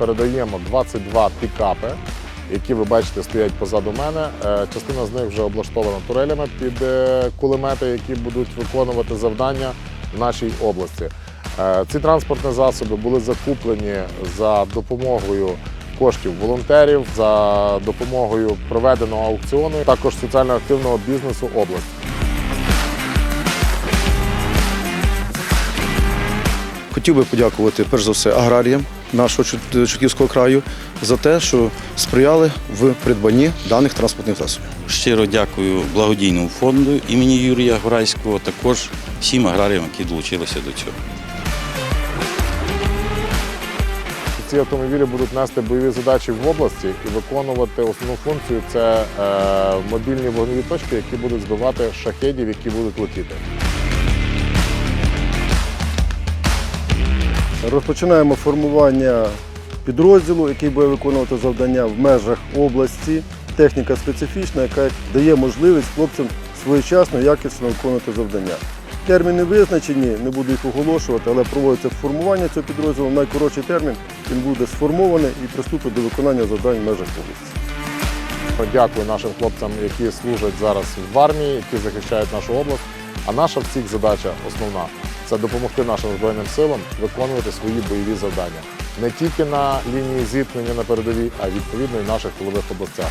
передаємо 22 пікапи, які ви бачите стоять позаду мене. Е, Частина з них вже облаштована турелями під е, кулемети, які будуть виконувати завдання в нашій області. Е, Ці транспортні засоби були закуплені за допомогою коштів волонтерів, за допомогою проведеного аукціону, також соціально активного бізнесу області. Хотів би подякувати перш за все аграріям нашого Чутківського краю за те, що сприяли в придбанні даних транспортних засобів. Щиро дякую благодійному фонду імені Юрія Горайського, також всім аграріям, які долучилися до цього. Ці автомобілі будуть нести бойові задачі в області і виконувати основну функцію це е, мобільні вогневі точки, які будуть збивати шахедів, які будуть летіти. Розпочинаємо формування підрозділу, який буде виконувати завдання в межах області. Техніка специфічна, яка дає можливість хлопцям своєчасно, якісно виконувати завдання. Терміни визначені, не буду їх оголошувати, але проводиться формування цього підрозділу. В найкоротший термін він буде сформований і приступить до виконання завдань в межах області. Дякую нашим хлопцям, які служать зараз в армії, які захищають нашу область. А наша всіх задача основна це допомогти нашим збройним силам виконувати свої бойові завдання не тільки на лінії зіткнення на передовій, а й відповідно і в наших тилових областях.